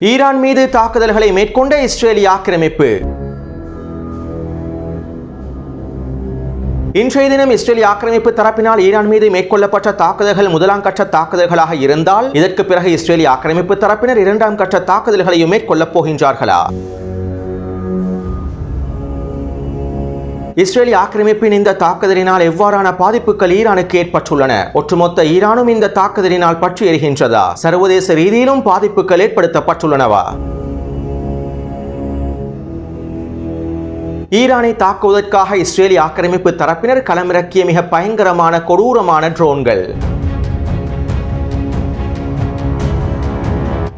Iran மீது தாக்குதல்களை மேற்கொண்ட இஸ்ரேலிய ஆக்கிரமிப்பு. இன்றைய தினம் இஸ்ரேலிய ஆக்கிரமிப்பு தரப்பினால் ஈரான் மீது மேற்கொள்ளப்பட்ட தாக்குதல்கள் முதலாம் கட்ட தாக்குதல்களாக இருந்தால் இதற்கு பிறகு இஸ்ரேலிய ஆக்கிரமிப்பு தரப்பினர் இரண்டாம் கட்ட தாக்குதல்களையும் மேற்கொள்ளப் போகின்றார்களா? இஸ்ரேலிய ஆக்கிரமிப்பின் இந்த தாக்குதலினால் எவ்வாறான பாதிப்புகள் ஈரானுக்கு ஏற்பட்டுள்ளன? ஒட்டுமொத்த ஈரானும் இந்த தாக்குதலினால் பற்றி எரிகின்றதா? சர்வதேச ரீதியிலும் பாதிப்புகள் ஏற்படுத்தப்பட்டுள்ளனவா? ஈரானை தாக்குவதற்காக இஸ்ரேலிய ஆக்கிரமிப்பு தரப்பினர் களமிறக்கிய மிக பயங்கரமான கொடூரமான ட்ரோன்கள்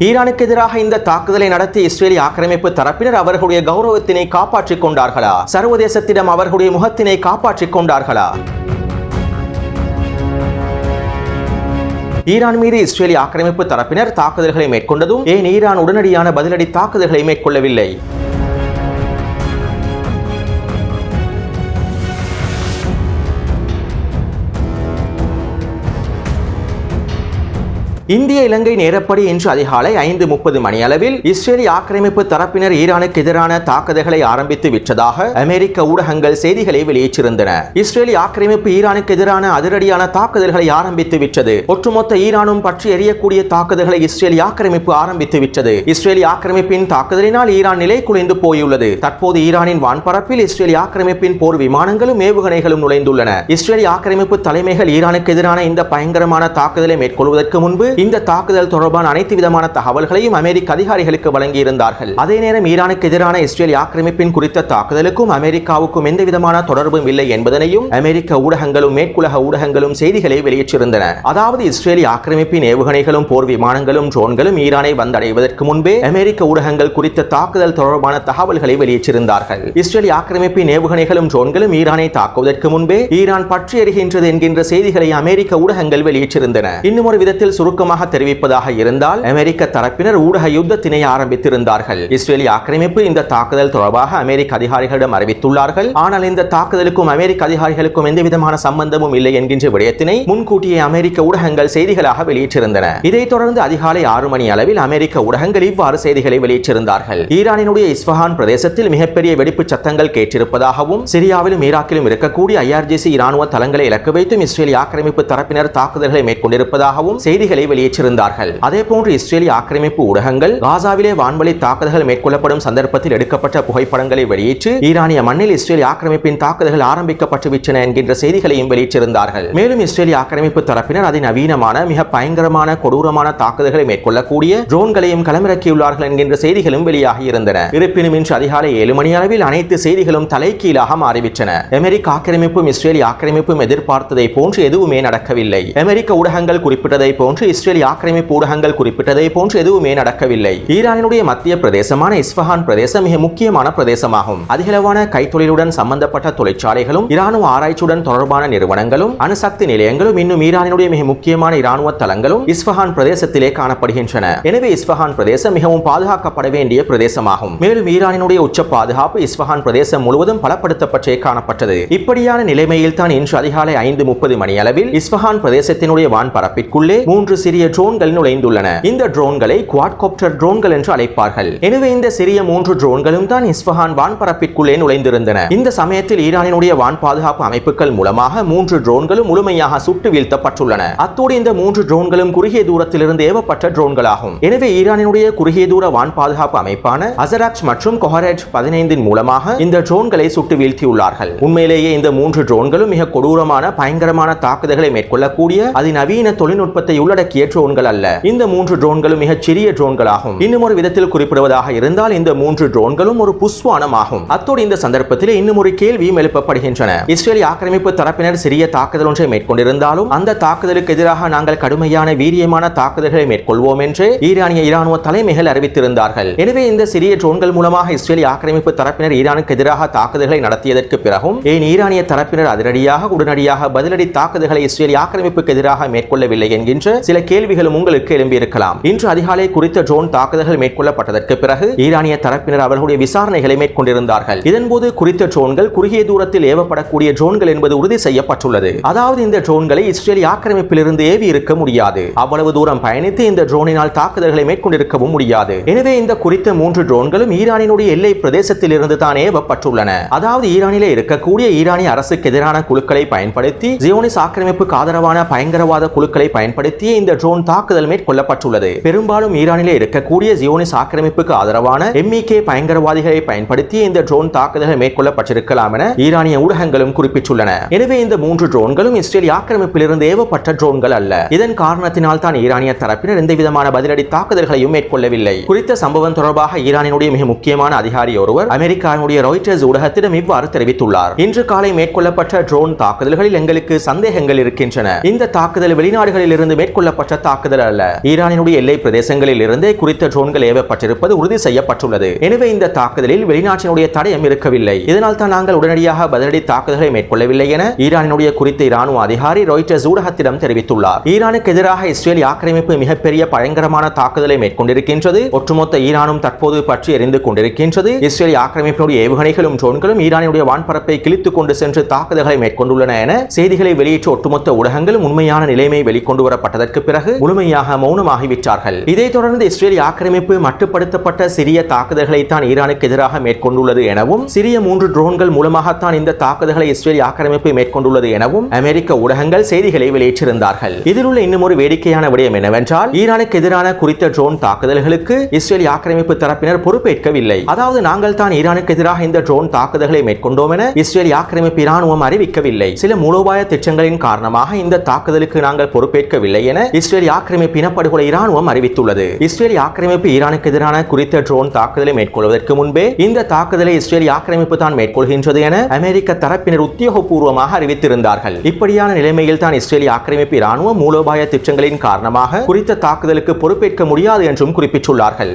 ஈரானுக்கு எதிராக இந்த தாக்குதலை நடத்திய இஸ்ரேலிய ஆக்கிரமிப்பு தரப்பினர் அவர்களுடைய கௌரவத்தினை காப்பாற்றிக் கொண்டார்களா? சர்வதேசத்திடம் அவர்களுடைய முகத்தினை காப்பாற்றிக் கொண்டார்களா? ஈரான் மீது இஸ்ரேலிய ஆக்கிரமிப்பு தரப்பினர் தாக்குதல்களை மேற்கொண்டதும் ஏன் ஈரான் உடனடியான பதிலடி தாக்குதல்களை மேற்கொள்ளவில்லை? இந்திய இலங்கை நேரப்படி இன்று அதிகாலை ஐந்து முப்பது மணி அளவில் இஸ்ரேலிய ஆக்கிரமிப்பு தரப்பினர் ஈரானுக்கு எதிரான தாக்குதல்களை ஆரம்பித்து விட்டதாக அமெரிக்க ஊடகங்கள் செய்திகளை வெளியிட்டிருந்தன. இஸ்ரேலிய ஆக்கிரமிப்பு ஈரானுக்கு எதிரான அதிரடியான தாக்குதல்களை ஆரம்பித்து விட்டது. ஒட்டுமொத்த ஈரானும் பற்றி எரியக்கூடிய தாக்குதல்களை இஸ்ரேலிய ஆக்கிரமிப்பு ஆரம்பித்து விட்டது. இஸ்ரேலிய ஆக்கிரமிப்பின் தாக்குதலினால் ஈரான் நிலை குலைந்து போயுள்ளது. தற்போது ஈரானின் வான்பரப்பில் இஸ்ரேலிய ஆக்கிரமிப்பின் போர் விமானங்களும் ஏவுகணைகளும் நுழைந்துள்ளன. இஸ்ரேலிய ஆக்கிரமிப்பு தலைமைகள் ஈரானுக்கு எதிரான இந்த பயங்கரமான தாக்குதலை மேற்கொள்வதற்கு முன்பு இந்த தாக்குதல் தொடர்பான அனைத்து விதமான தகவல்களையும் அமெரிக்க அதிகாரிகளுக்கு வழங்கியிருந்தார்கள். அதே நேரம் ஈரானுக்கு எதிரான இஸ்ரேல் ஆக்கிரமிப்பின் குறித்த தாக்குதலுக்கும் அமெரிக்காவுக்கும் எந்த விதமான தொடர்பும் இல்லை என்பதனையும் அமெரிக்க ஊடகங்களும் மேற்குலக ஊடகங்களும் செய்திகளை வெளியிட்டிருந்தன. அதாவது இஸ்ரேலிய ஆக்கிரமிப்பின் ஏவுகணைகளும் போர் விமானங்களும் ட்ரோன்களும் ஈரானை வந்தடைவதற்கு முன்பே அமெரிக்க ஊடகங்கள் குறித்த தாக்குதல் தொடர்பான தகவல்களை வெளியிட்டிருந்தார்கள். இஸ்ரேலிய ஆக்கிரமிப்பின் ஏவுகணைகளும் ட்ரோன்களும் ஈரானை தாக்குவதற்கு முன்பே ஈரான் பற்றி எறிகின்றது என்கின்ற செய்திகளை அமெரிக்க ஊடகங்கள் வெளியிட்டிருந்தன. இன்னும் ஒரு விதத்தில் சுருக்கமாக தெரிவிப்பதாக இருந்தால் அமெரிக்க தரப்பினர் ஊடக யுத்தத்தினை ஆரம்பித்திருந்தார்கள். இஸ்ரேலிய ஆக்கிரமிப்பு இந்த தாக்குதல் தொடர்பாக அமெரிக்க அதிகாரிகளிடம் அறிவித்துள்ளார்கள். ஆனால் இந்த தாக்குதலுக்கும் அமெரிக்க அதிகாரிகளுக்கும் எந்த விதமான சம்பந்தமும் இல்லை என்கின்ற விடயத்தினை முன்கூட்டியே அமெரிக்க ஊடகங்கள் செய்திகளாக வெளியிட்டிருந்தன. இதைத் தொடர்ந்து அதிகாலை ஆறு மணி அளவில் அமெரிக்க ஊடகங்கள் இவ்வாறு செய்திகளை வெளியிட்டிருந்தார்கள். ஈரானினுடைய இஸ்ஃபஹான் பிரதேசத்தில் மிகப்பெரிய வெடிப்பு சத்தங்கள் கேட்டிருப்பதாகவும் சிரியாவிலும் ஈராக்கிலும் இருக்கக்கூடிய ஐஆர்ஜிசி இராணுவ தளங்களை இலக்கு வைத்தும் இஸ்ரேலிய ஆக்கிரமிப்பு தரப்பினர் தாக்குதல்களை மேற்கொண்டிருப்பதாகவும் செய்திகளை வெளியேற்றிருந்தார்கள். அதே போன்று இஸ்ரேலிய ஆக்கிரமிப்பு ஊடகங்கள் காசாவிலே வான்வழி தாக்குதல்கள் மேற்கொள்ளப்படும் சந்தர்ப்பத்தில் எடுக்கப்பட்ட புகைப்படங்களை வெளியிட்டு ஈரானிய மண்ணில் இஸ்ரேலிய ஆக்கிரமிப்பின் தாக்குதல்கள் ஆரம்பிக்கப்பட்டுவிட்டன என்கின்ற செய்திகளையும் வெளியிட்டிருந்தார்கள். மேலும் இஸ்ரேலிய ஆக்கிரமிப்பு தரப்பினர் அதிநவீனமான மிக பயங்கரமான கொடூரமான தாக்குதல்களை மேற்கொள்ளக்கூடிய ட்ரோன்களையும் களமிறக்கியுள்ளார்கள் என்கின்ற செய்திகளும் வெளியாகி இருந்தன இருப்பினும் இன்று அதிகாலை ஏழு மணி அளவில் அனைத்து செய்திகளும் தலைகீழாக மாறிவிட்டன. அமெரிக்க ஆக்கிரமிப்பும் இஸ்ரேலிய ஆக்கிரமிப்பும் எதிர்பார்த்ததை போன்று எதுவுமே நடக்கவில்லை. அமெரிக்க ஊடகங்கள் குறிப்பிட்டதை போன்று இஸ்ரேலிய ஆக்கிரமிப்பு ஊடகங்கள் குறிப்பிட்டதை போன்று எதுவுமே நடக்கவில்லை. ஈரானினுடைய மத்திய பிரதேசமான இஸ்ஃபஹான் பிரதேசம் மிக முக்கியமான பிரதேசமாகும். அதிகளவான கைத்தொழிலுடன் சம்பந்தப்பட்ட தொழிற்சாலைகளும் இராணுவ ஆராய்ச்சியுடன் தொடர்பான நிறுவனங்களும் அணுசக்தி நிலையங்களும் இன்னும் ஈரானினுடைய மிக முக்கியமான இராணுவ தளங்களும் இஸ்ஃபஹான் பிரதேசத்திலே காணப்படுகின்றன. எனவே இஸ்ஃபஹான் பிரதேசம் மிகவும் பாதுகாக்கப்பட வேண்டிய பிரதேசமாகும். மேலும் ஈரானினுடைய உச்ச பாதுகாப்பு இஸ்ஃபஹான் பிரதேசம் முழுவதும் பலப்படுத்தப்பட்டே காணப்பட்டது. இப்படியான நிலைமையில் தான் இன்று அதிகாலை ஐந்து முப்பது மணி அளவில் இஸ்ஃபஹான் பிரதேசத்தினுடைய வான்பரப்பிற்குள்ளே மூன்று சிறிய ட்ரோன்கள் நுழைந்துள்ளன. இந்த ட்ரோன்களை குவாட்கோப்டர் ட்ரோன்கள் என்று அழைப்பார்கள். எனவே இந்த சிறிய மூன்று ட்ரோன்களும் தான் இஸ்பஹான் வான்பரப்பிற்குள்ளே நுழைந்திருந்தன. இந்த சமயத்தில் ஈரானினுடைய வான் பாதுகாப்பு அமைப்புகள் மூலமாக மூன்று ட்ரோன்களும் முழுமையாக சுட்டு வீழ்த்தப்பட்டுள்ளன. அத்தோடு இந்த மூன்று ட்ரோன்களும் குறுகிய தூரத்திலிருந்து ஏவப்பட்ட ட்ரோன்களாகும் எனவே ஈரானினுடைய குறுகிய தூர வான் பாதுகாப்பு அமைப்பான அசராக்ஸ் மற்றும் கொஹரேஜ் பதினைந்தின் மூலமாக இந்த ட்ரோன்களை சுட்டு வீழ்த்தியுள்ளார்கள். உண்மையிலேயே இந்த மூன்று ட்ரோன்களும் மிக கொடூரமான பயங்கரமான தாக்குதல்களை மேற்கொள்ளக்கூடிய அதிநவீன தொழில்நுட்பத்தை உள்ளடக்கிய ட்ரோன்கள் அல்ல. இந்த மூன்று ட்ரோன்களும் மிகச் சிறிய ட்ரோன்களாகும் இன்னும் ஒரு விதத்தில் குறிப்பிடுவதாக இருந்தால் இந்த மூன்று ட்ரோன்களும் ஒரு புஸ்வானம் ஆகும் அத்தோடு இந்த சந்தர்ப்பத்தில் இன்னும் ஒரு கேள்வியும் எழுப்பப்படுகின்றன. இஸ்ரேல் ஆக்கிரமிப்பு தரப்பினர் சிறிய தாக்குதல் ஒன்றை மேற்கொண்டிருந்தாலும் அந்த தாக்குதலுக்கு எதிராக நாங்கள் கடுமையான வீரியமான தாக்குதல்களை மேற்கொள்வோம் என்று ஈரானிய இராணுவ தலைமைகள் அறிவித்திருந்தார்கள். எனவே இந்த சிறிய ட்ரோன்கள் மூலமாக இஸ்ரேலிய ஆக்கிரமிப்பு தரப்பினர் ஈரானுக்கு எதிராக தாக்குதல்களை நடத்தியதற்கு பிறகும் ஏன் ஈரானிய தரப்பினர் அதிரடியாக உடனடியாக பதிலடி தாக்குதல்களை இஸ்ரேலிய ஆக்கிரமிப்புக்கு எதிராக மேற்கொள்ளவில்லை என்கின்ற சில கேள்விகளும் உங்களுக்கு எழும்பியிருக்கலாம். இன்று அதிகாலை குறித்த ட்ரோன் தாக்குதல்கள் மேற்கொள்ளப்பட்டதற்கு பிறகு ஈரானிய தரப்பினர் அவர்களுடைய விசாரணைகளை மேற்கொண்டிருந்தார்கள். இதன்போது குறித்த ட்ரோன்கள் குறுகிய தூரத்தில் ஏவப்படக்கூடிய ட்ரோன்கள் என்பது உறுதி செய்யப்பட்டுள்ளது. அதாவது இந்த ட்ரோன்களை இஸ்ரேல் ஆக்கிரமிப்பிலிருந்து ஏவி இருக்க முடியாது. அவ்வளவு தூரம் பயணித்து இந்த ட்ரோனினால் தாக்குதல்களை மேற்கொண்டிருக்கவும் முடியாது. எனவே இந்த குறித்த மூன்று ட்ரோன்களும் ஈரானினுடைய எல்லை பிரதேசத்தில் இருந்து தான் ஏவப்பட்டுள்ளன. அதாவது ஈரானிலே இருக்கக்கூடிய ஈரானிய அரசுக்கு எதிரான குழுக்களை பயன்படுத்தி ஜியோனிஸ் ஆக்கிரமிப்புக்கு ஆதரவான பயங்கரவாத குழுக்களை பயன்படுத்தி இந்த ட்ரோன் தாக்குதல் மேற்கொள்ளப்பட்டுள்ளது. பெரும்பாலும் ஈரானிலே இருக்கக்கூடிய ஜியோனிஸ் ஆக்கிரமிப்புக்கு ஆதரவான எம்இகே பயங்கரவாதிகளை பயன்படுத்தி இந்த ட்ரோன் தாக்குதல்கள் மேற்கொள்ளப்பட்டிருக்கலாம் என ஈரானிய ஊடகங்களும் குறிப்பிட்டுள்ளன. எனவே இந்த மூன்று ட்ரோன்களும் இஸ்ரேல் ஆக்கிரமிப்பிலிருந்து ஏவப்பட்ட ட்ரோன்கள் அல்ல. இதன் காரணத்தினால் தான் ஈரானிய தரப்பினர் எந்த விதமான பதிலடி தாக்குதல்களையும் மேற்கொள்ளவில்லை. குறித்த சம்பவம் தொடர்பாக ஈரானினுடைய மிக முக்கியமான அதிகாரி ஒருவர் அமெரிக்காவினுடைய ராய்டர்ஸ் ஊடகத்திடம் இவ்வாறு தெரிவித்துள்ளார். இன்று காலை மேற்கொள்ளப்பட்ட ட்ரோன் தாக்குதல்களில் எங்களுக்கு சந்தேகங்கள் இருக்கின்றன. இந்த தாக்குதல் வெளிநாடுகளில் இருந்து மேற்கொள்ளப்பட்ட தாக்குதல் அல்ல ஈரானினுடைய எல்லை பிரதேசங்களில் இருந்தே குறித்த ட்ரோன்கள் ஏவப்பட்டிருப்பது உறுதி செய்யப்பட்டுள்ளது. எனவே இந்த தாக்குதலில் வெளிநாட்டினுடைய தடயம் இருக்கவில்லை. இதனால் தான் நாங்கள் உடனடியாக பதிலடி தாக்குதலை மேற்கொள்ளவில்லை என ஈரானினுடைய குறித்த இராணுவ அதிகாரி ராய்டர்ஸ் ஊடகத்திடம் தெரிவித்துள்ளார். ஈரானுக்கு எதிராக இஸ்ரேல் ஆக்கிரமிப்பு மிகப்பெரிய பயங்கரமான தாக்குதலை மேற்கொண்டிருக்கின்றது. ஒட்டுமொத்த ஈரானும் தற்போது பற்றி எரிந்து கொண்டிருக்கின்றது. இஸ்ரேல் ஆக்கிரமிப்பினுடைய ஏவுகணைகளும் ட்ரோன்களும் ஈரானுடைய வான்பரப்பை கிழித்துக் கொண்டு சென்று தாக்குதல்களை மேற்கொண்டுள்ளன என செய்திகளை வெளியேற்ற ஒட்டுமொத்த ஊடகங்களும் உண்மையான நிலைமை வெளிக்கொண்டு வரப்பட்டதற்கு பிறகு பிறகு முழுமையாக மௌனமாகிவிட்டார்கள். இதைத் தொடர்ந்து இஸ்ரேல் ஆக்கிரமிப்பு மட்டுப்படுத்தப்பட்ட சிறிய தாக்குதல்களை தான் ஈரானுக்கு எதிராக மேற்கொண்டுள்ளது எனவும் சிறிய மூன்று ட்ரோன்கள் மூலமாகத்தான் இந்த தாக்குதல்களை இஸ்ரேல் ஆக்கிரமிப்பு மேற்கொண்டுள்ளது எனவும் அமெரிக்க ஊடகங்கள் செய்திகளை வெளியிட்டிருந்தார்கள். இதில் உள்ள இன்னும் ஒரு வேடிக்கையான விடயம் என்னவென்றால் ஈரானுக்கு எதிரான குறித்த ட்ரோன் தாக்குதல்களுக்கு இஸ்ரேல் ஆக்கிரமிப்பு தரப்பினர் பொறுப்பேற்கவில்லை. அதாவது நாங்கள் தான் ஈரானுக்கு எதிராக இந்த ட்ரோன் தாக்குதல்களை மேற்கொண்டோம் என இஸ்ரேல் ஆக்கிரமிப்பு இராணுவம் அறிவிக்கவில்லை. சில மூலோபாய திட்டங்களின் காரணமாக இந்த தாக்குதலுக்கு நாங்கள் பொறுப்பேற்கவில்லை என இஸ்ரேல் ஆக்கிரமிப்பு இனப்படுகொலை இராணுவம் அறிவித்துள்ளது. இஸ்ரேல் ஆக்கிரமிப்பு ஈரானுக்கு எதிரான குறித்த ட்ரோன் தாக்குதலை மேற்கொள்வதற்கு முன்பே இந்த தாக்குதலை இஸ்ரேல் ஆக்கிரமிப்பு தான் மேற்கொள்கின்றது என அமெரிக்க தரப்பினர் உத்தியோகபூர்வமாக அறிவித்திருந்தார்கள். இப்படியான நிலைமையில் தான் இஸ்ரேல் ஆக்கிரமிப்பு இராணுவம் மூலோபாய திட்டங்களின் காரணமாக குறித்த தாக்குதலுக்கு பொறுப்பேற்க முடியாது என்றும் குறிப்பிட்டுள்ளார்கள்.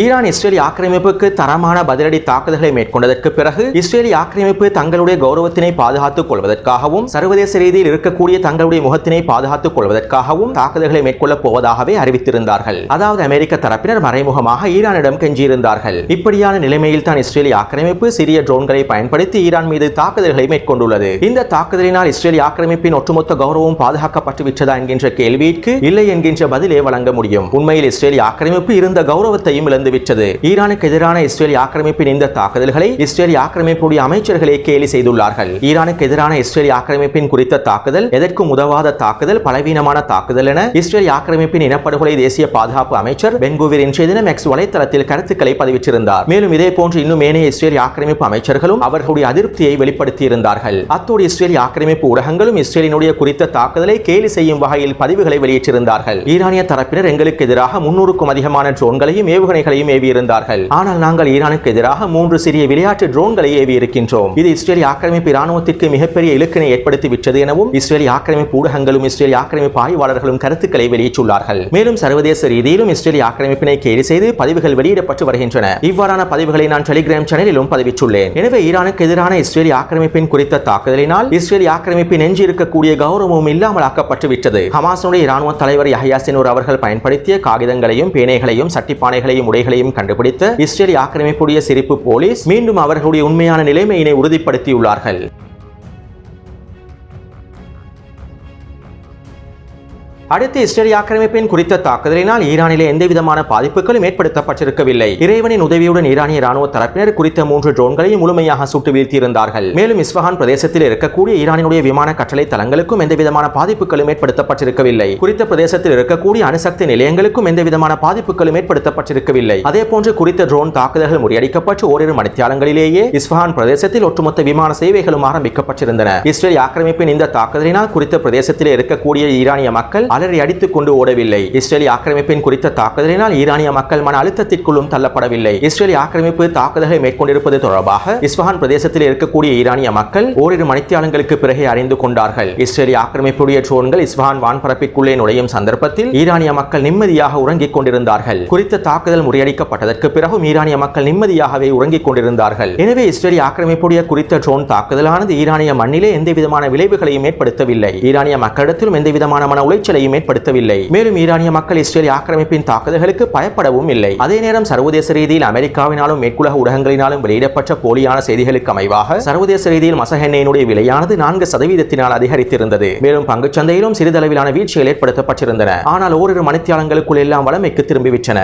ஈரான் இஸ்ரேலி ஆக்கிரமிப்புக்கு தரமான பதிலடி தாக்குதல்களை மேற்கொண்டதற்கு பிறகு இஸ்ரேலி ஆக்கிரமிப்பு தங்களுடைய கௌரவத்தினை பாதுகாத்துக் கொள்வதற்காகவும் சர்வதேச ரீதியில் இருக்கக்கூடிய தங்களுடைய முகத்தினை பாதுகாத்துக் கொள்வதற்காகவும் தாக்குதல்களை மேற்கொள்ளப் போவதாகவே அறிவித்திருந்தார்கள். அதாவது அமெரிக்க தரப்பினர் மறைமுகமாக ஈரானிடம் கெஞ்சியிருந்தார்கள். இப்படியான நிலைமையில் தான் இஸ்ரேலி ஆக்கிரமிப்பு சிறிய ட்ரோன்களை பயன்படுத்தி ஈரான் மீது தாக்குதல்களை மேற்கொண்டுள்ளது. இந்த தாக்குதலினால் இஸ்ரேலி ஆக்கிரமிப்பின் ஒட்டுமொத்த கௌரவம் பாதுகாக்கப்பட்டு விட்டதா என்கின்ற கேள்விக்கு இல்லை என்கின்ற பதிலே வழங்க முடியும். உண்மையில் இஸ்ரேலி ஆக்கிரமிப்பு இருந்த கௌரவத்தையும் இழந்து விட்டது ஈரானுக்கு எதிரான இஸ்ரேல் ஆக்கிரமிப்பின் இந்த தாக்குதல்களை இஸ்ரேல் ஆக்கிரமிப்புடைய அமைச்சர்களே கேலி செய்துள்ளார்கள். ஈரானுக்கு எதிரான இஸ்ரேல் ஆக்கிரமிப்பின் குறித்த தாக்குதல் எதற்கும் உதவாத தாக்குதல் பலவீனமான தாக்குதல் என இஸ்ரேல் ஆக்கிரமிப்பின் இனப்படுகொலை தேசிய பாதுகாப்பு அமைச்சர் பென்குவிர் இன்றைய தினம் எக்ஸ் வலைத்தளத்தில் கருத்துக்களை பதிவிட்டிருந்தார். மேலும் இதே போன்று இன்னும் ஏனைய இஸ்ரேல் ஆக்கிரமிப்பு அமைச்சர்களும் அவர்களுடைய அதிருப்தியை வெளிப்படுத்தியிருந்தார்கள். அத்தோடு இஸ்ரேல் ஆக்கிரமிப்பு ஊடகங்களும் இஸ்ரேலினுடைய குறித்த தாக்குதலை கேலி செய்யும் வகையில் பதிவுகளை வெளியிட்டிருந்தார்கள். ஈரானிய தரப்பினர் எங்களுக்கு எதிராக முன்னூறுக்கும் அதிகமான ட்ரோன்களையும் ட்ரோன்களையும் ஏவியிருந்தார்கள். ஆனால் நாங்கள் ஈரானுக்கு எதிராக மூன்று சிறிய விளையாட்டு ட்ரோன்களை ஏவியிருக்கின்றோம். இது இஸ்ரேலி ஆக்கிரமிப்பு இராணுவத்திற்கு மிகப்பெரிய இலக்கினை ஏற்படுத்திவிட்டது எனவும் இஸ்ரேலி ஆக்கிரமிப்பு ஊடகங்களும் இஸ்ரேலி ஆக்கிரமிப்பு ஆய்வாளர்களும் கருத்துக்களை வெளியிட்டுள்ளார்கள். மேலும் சர்வதேச ரீதியிலும் இஸ்ரேலி ஆக்கிரமிப்பினை கேலி செய்து பதிவுகள் வெளியிடப்பட்டு வருகின்றன. இவ்வாறான பதிவுகளை நான் டெலிகிராம் சேனலிலும் பதிவிட்டுள்ளேன். எனவே ஈரானுக்கு எதிரான இஸ்ரேலி ஆக்கிரமிப்பின் குறித்த தாக்குதலினால் இஸ்ரேலி ஆக்கிரமிப்பின் எஞ்சி இருக்கக்கூடிய கௌரவமும் இல்லாமல் ஆக்கப்பட்டு விட்டது இராணுவ தலைவர் யஹ்யா சினூர் அவர்கள் பயன்படுத்திய காகிதங்களையும் பேனைகளையும் சட்டிப்பானைகளையும் உடைகளையும் கண்டுபிடித்து இஸ்ரேலி ஆக்கிரமிப்புடைய சிரிப்பு போலீஸ் மீண்டும் அவர்களுடைய உண்மையான நிலைமையினை உறுதிப்படுத்தியுள்ளார்கள். அடுத்து இஸ்ரேல் ஆக்கிரமிப்பின் குறித்த தாக்குதலினால் ஈரானிலே எந்தவிதமான பாதிப்புகளும் ஏற்படுத்தப்பட்டிருக்கவில்லை. இறைவனின் உதவியுடன் ஈரானிய ராணுவ தரப்பினர் குறித்த மூன்று ட்ரோன்களையும் முழுமையாக சுட்டு வீழ்த்தியிருந்தார்கள். மேலும் இஸ்வஹான் பிரதேசத்தில் இருக்கக்கூடிய ஈரானினுடைய விமான கட்டளை தளங்களுக்கும் எந்தவிதமான பாதிப்புகளும் ஏற்படுத்தப்பட்டிருக்கவில்லை. குறித்த பிரதேசத்தில் இருக்கக்கூடிய அணுசக்தி நிலையங்களுக்கும் எந்தவிதமான பாதிப்புகளும் ஏற்படுத்தப்பட்டிருக்கவில்லை. அதே போன்று குறித்த ட்ரோன் தாக்குதல்கள் முறியடிக்கப்பட்டு ஓரிரு மணித்தியாலங்களிலேயே இஸ்வஹான் பிரதேசத்தில் ஒட்டுமொத்த விமான சேவைகளும் ஆரம்பிக்கப்பட்டிருந்தன. இஸ்ரேல் ஆக்கிரமிப்பின் இந்த தாக்குதலினால் குறித்த பிரதேசத்தில் இருக்கக்கூடிய ஈரானிய மக்கள் அலறி அடித்துக் கொண்டு ஓடவில்லை. இஸ்ரேலி ஆக்கிரமிப்பின் குறித்த தாக்குதலினால் ஈரானிய மக்கள் மன அழுத்தத்திற்குள்ளும் தள்ளப்படவில்லை. இஸ்ரேலி ஆக்கிரமிப்பு தாக்குதலை மேற்கொண்டிருப்பது தொடர்பாக இஸ்பஹான் பிரதேசத்தில் இருக்கக்கூடிய ஈரானிய மக்கள் ஓரிரு மணித்தியாலங்களுக்கு பிறகே அறிந்து கொண்டார்கள். இஸ்ரேலி ஆக்கிரமிப்புடைய ட்ரோன்கள் இஸ்பஹான் வான்பரப்பிற்குள்ளே நுழையும் சந்தர்ப்பத்தில் ஈரானிய மக்கள் நிம்மதியாக உறங்கிக் கொண்டிருந்தார்கள். குறித்த தாக்குதல் முறியடிக்கப்பட்டதற்கு பிறகும் ஈரானிய மக்கள் நிம்மதியாகவே உறங்கிக் கொண்டிருந்தார்கள். எனவே இஸ்ரேலி ஆக்கிரமிப்புடைய குறித்த ட்ரோன் தாக்குதலானது ஈரானிய மண்ணிலே எந்த விதமான விளைவுகளையும் ஏற்படுத்தவில்லை. ஈரானிய மக்களிடத்திலும் எந்த விதமான மன உளைச்சலையும் ஏற்படுத்தவில்லை. மேலும் ஈரானிய மக்கள் இஸ்ரேல் ஆக்கிரமிப்பின் தாக்குதல்களுக்கு பயப்படவும் இல்லை. அதே நேரம் சர்வதேச ரீதியில் அமெரிக்காவினாலும் மேற்குலக ஊடகங்களினாலும் வெளியிடப்பட்ட போலியான செய்திகளுக்கு அமைவாக சர்வதேச ரீதியில் மசஹெண்ணையினுடைய விலையானது நான்கு சதவீதத்தினால் அதிகரித்திருந்தது. மேலும் பங்குச் சந்தையிலும் சிறிதளவிலான வீழ்ச்சிகள் ஏற்படுத்தப்பட்டிருந்தன. ஆனால் ஓரிரு மணித்தியாலங்களுக்குள் எல்லாம் வளமைக்கு திரும்பிவிட்டன.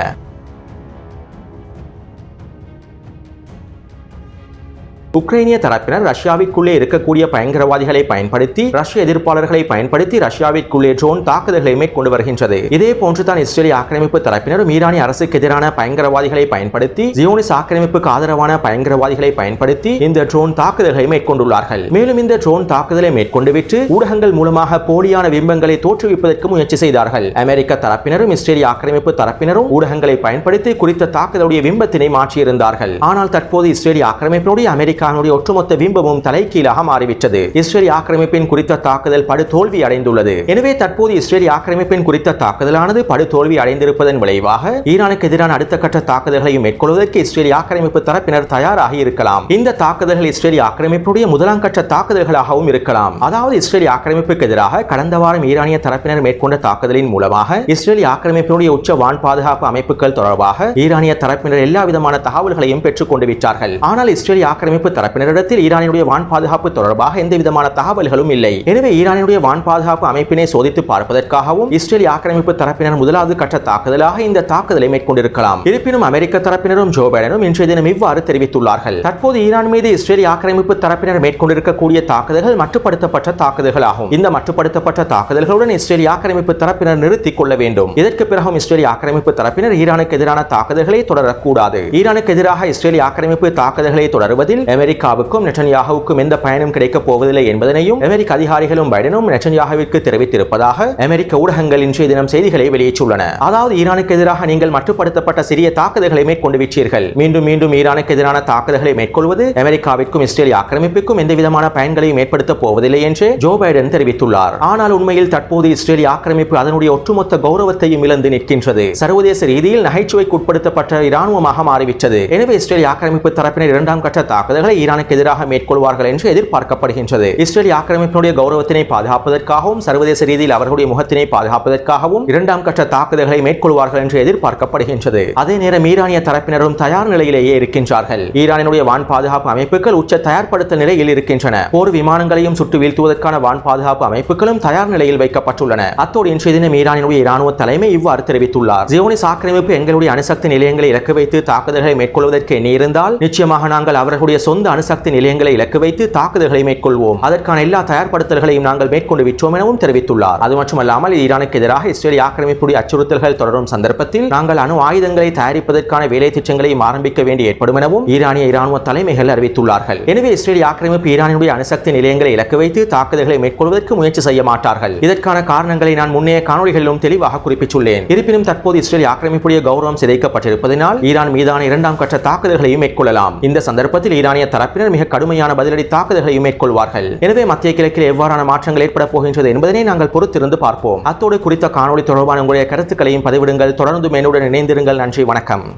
உக்ரைனிய தரப்பினர் ரஷ்யாவிற்குள்ளே இருக்கக்கூடிய பயங்கரவாதிகளை பயன்படுத்தி ரஷ்ய எதிர்ப்பாளர்களை பயன்படுத்தி ரஷ்யாவிற்குள்ளே ட்ரோன் தாக்குதல்களை மேற்கொண்டு வருகின்றது இதே போன்றுதான் இஸ்ரேலி ஆக்கிரமிப்பு தரப்பினரும் ஈரானிய அரசுக்கு எதிரான பயங்கரவாதிகளை பயன்படுத்தி ஜியோனிஸ் ஆக்கிரமிப்புக்கு ஆதரவான பயங்கரவாதிகளை பயன்படுத்தி இந்த ட்ரோன் தாக்குதல்களை மேற்கொண்டுள்ளார்கள். மேலும் இந்த ட்ரோன் தாக்குதலை மேற்கொண்டு விட்டு ஊடகங்கள் மூலமாக போலியான பிம்பங்களை தோற்றுவிப்பதற்கு முயற்சி செய்தார்கள். அமெரிக்க தரப்பினரும் இஸ்ரேலி ஆக்கிரமிப்பு தரப்பினரும் ஊடகங்களை பயன்படுத்தி குறித்த தாக்குதலுடைய பிம்பத்தினை மாற்றியிருந்தார்கள். ஆனால் தற்போது இஸ்ரேலி ஆக்கிரமிப்பினுடைய அமெரிக்க அமெரிக்காவுடைய ஒட்டுமொத்த விம்பமும் தலைக்கீழாக மாறிவிட்டது. இஸ்ரேலி ஆக்கிரமிப்பின் குறித்த தாக்குதல் படு தோல்வி அடைந்துள்ளது. எனவே தற்போது இஸ்ரேலி ஆக்கிரமிப்பின் குறித்த தாக்குதலானது படு தோல்வி அடைந்திருப்பதன் விளைவாக ஈரானுக்கு எதிரான அடுத்த கட்ட தாக்குதல்களையும் மேற்கொள்வதற்கு இஸ்ரேலி ஆக்கிரமிப்பு தரப்பினர் தயாராக இருக்கலாம். இந்த தாக்குதல்கள் இஸ்ரேலி ஆக்கிரமிப்புடைய முதலாம் கட்ட தாக்குதல்களாகவும் இருக்கலாம். அதாவது இஸ்ரேலி ஆக்கிரமிப்புக்கு எதிராக கடந்த வாரம் ஈரானிய தரப்பினர் மேற்கொண்ட தாக்குதலின் மூலமாக இஸ்ரேலி ஆக்கிரமிப்பினுடைய உச்ச வான் பாதுகாப்பு அமைப்புகள் தொடர்பாக ஈரானிய தரப்பினர் எல்லா விதமான தகவல்களையும் பெற்றுக் கொண்டு விட்டார்கள். ஆனால் இஸ்ரேலி ஆக்கிரமிப்பு தரப்பினரிடத்தில் ஈரானினுடைய வான் பாதுகாப்பு தொடர்பாக எந்தவிதமான தகவல்களும் இல்லை. எனவே ஈரானினுடைய வான் பாதுகாப்பு அமைப்பினை சோதித்து பார்ப்பதற்காகவும் இஸ்ரேல் ஆக்கிரமிப்பு தரப்பினர் முதலாவது கட்ட தாக்குதலாக இந்த தாக்குதலை மேற்கொண்டிருக்கலாம். இருப்பினும் அமெரிக்க தரப்பினரும் ஜோ பைடனும் இன்றைய தினம் இவ்வாறு தெரிவித்துள்ளார்கள். தற்போது ஈரான் மீது இஸ்ரேல் ஆக்கிரமிப்பு தரப்பினர் மேற்கொண்டிருக்கக்கூடிய தாக்குதல்கள் மட்டுப்படுத்தப்பட்ட தாக்குதல்களாகும். இந்த மட்டுப்படுத்தப்பட்ட தாக்குதல்களுடன் இஸ்ரேல் ஆக்கிரமிப்பு தரப்பினர் நிறுத்திக் கொள்ள வேண்டும். இதற்கு பிறகும் இஸ்ரேல் ஆக்கிரமிப்பு தரப்பினர் ஈரானுக்கு எதிரான தாக்குதல்களை தொடரக்கூடாது. ஈரானுக்கு எதிராக இஸ்ரேல் ஆக்கிரமிப்பு தாக்குதல்களை தொடருவதில் அமெரிக்காவுக்கும் நெட்டன்யாகவுக்கும் எந்த பயனும் கிடைக்கப் போவதில்லை என்பதனையும் அமெரிக்க அதிகாரிகளும் பைடனும் நெட்டன்யாகவிற்கு தெரிவித்திருப்பதாக அமெரிக்க ஊடகங்கள் இன்றைய தினம் செய்திகளை வெளியிட்டுள்ளன. அதாவது ஈரானுக்கு எதிராக நீங்கள் மட்டுப்படுத்தப்பட்ட சிறிய தாக்குதல்களை மேற்கொண்டு விட்டீர்கள் மீண்டும் மீண்டும் ஈரானுக்கு எதிரான தாக்குதல்களை மேற்கொள்வது அமெரிக்காவிற்கும் இஸ்ரேல் ஆக்கிரமிப்புக்கும் எந்த விதமான பயன்களையும் ஏற்படுத்தப் போவதில்லை என்று ஜோ பைடன் தெரிவித்துள்ளார். ஆனால் உண்மையில் தற்போது இஸ்ரேல் ஆக்கிரமிப்பு அதனுடைய ஒட்டுமொத்த கௌரவத்தையும் இழந்து நிற்கின்றது. சர்வதேச ரீதியில் நகைச்சுவைக்கு உட்படுத்தப்பட்ட இராணுவமாக மாறிவிட்டது. எனவே இஸ்ரேல் ஆக்கிரமிப்பு தரப்பினர் இரண்டாம் கட்ட தாக்குதல்களை ஈரானுக்கு எதிராக மேற்கொள்வார்கள் என்று எதிர்பார்க்கப்படுகின்றது. இஸ்ரேல் ஆக்கிரமிப்பினுடைய கௌரவத்தினை பாதுகாப்பதற்காகவும் சர்வதேச ரீதியில் அவர்களுடைய முகத்தினை பாதுகாப்பதற்காகவும் இரண்டாம் கட்ட தாக்குதல்களை மேற்கொள்வார்கள் என்று எதிர்பார்க்கப்படுகின்றது. அதே நேரம் ஈரானிய தரப்பினரும் தயார் நிலையிலேயே இருக்கின்றார்கள். ஈரானினுடைய வான் பாதுகாப்பு அமைப்புகள் உச்ச தயார்படுத்தல் நிலையில் இருக்கின்றன. போர் விமானங்களையும் சுட்டு வீழ்த்துவதற்கான வான் பாதுகாப்பு அமைப்புகளும் தயார் நிலையில் வைக்கப்பட்டுள்ளன. அத்தோடு இன்றைய தினம் ஈரானினுடைய இராணுவ தலைமை இவ்வாறு தெரிவித்துள்ளார். ஜியோனிஸ் ஆக்கிரமிப்பு எங்களுடைய அணுசக்தி நிலையங்களை இலக்கு வைத்து தாக்குதல்களை மேற்கொள்வதற்கு எண்ணியிருந்தால் நிச்சயமாக நாங்கள் அவர்களுடைய சொந்த அணுசக்தி நிலையங்களை இலக்கு வைத்து தாக்குதல்களை மேற்கொள்வோம். அதற்கான எல்லா தயார்படுத்தல்களையும் நாங்கள் மேற்கொண்டு விட்டோம் எனவும் தெரிவித்துள்ளார். அது மட்டுமல்லாமல் ஈரானுக்கு எதிராக இஸ்ரேல் ஆக்கிரமிப்புடைய அச்சுறுத்தல்கள் தொடரும் சந்தர்ப்பத்தில் நாங்கள் அணு ஆயுதங்களை தயாரிப்பதற்கான வேலை திட்டங்களையும் ஆரம்பிக்க வேண்டி ஏற்படும் எனவும் ஈரானிய இராணுவ தலைமைகள் அறிவித்துள்ளார்கள். எனவே இஸ்ரேல் ஆக்கிரமிப்பு ஈரானுடைய அணுசக்தி நிலையங்களை இலக்கு வைத்து தாக்குதல்களை மேற்கொள்வதற்கு முயற்சி செய்ய மாட்டார்கள். இதற்கான காரணங்களை நான் முன்னைய காணொலிகளிலும் தெளிவாக குறிப்பிட்டுள்ளேன். இருப்பினும் தற்போது இஸ்ரேல் ஆக்கிரமிப்புடைய கௌரவம் சிதைக்கப்பட்டிருப்பதனால் ஈரான் மீதான இரண்டாம் கட்ட தாக்குதல்களையும் மேற்கொள்ளலாம். இந்த சந்தர்ப்பத்தில் ஈரானிய தரப்பினர் மிக கடுமையான பதிலடி தாக்குதல்களை மேற்கொள்வார்கள். எனவே மத்திய கிழக்கில் எவ்வாறான மாற்றங்கள் ஏற்பட போகின்றது என்பதனை நாங்கள் பொறுத்திருந்து பார்ப்போம். அத்தோடு குறித்த காணொலி தொடர்பான உங்களுடைய கருத்துக்களையும் பதிவிடுங்கள். தொடர்ந்து மேனுடன் இணைந்திருங்கள். நன்றி. வணக்கம்.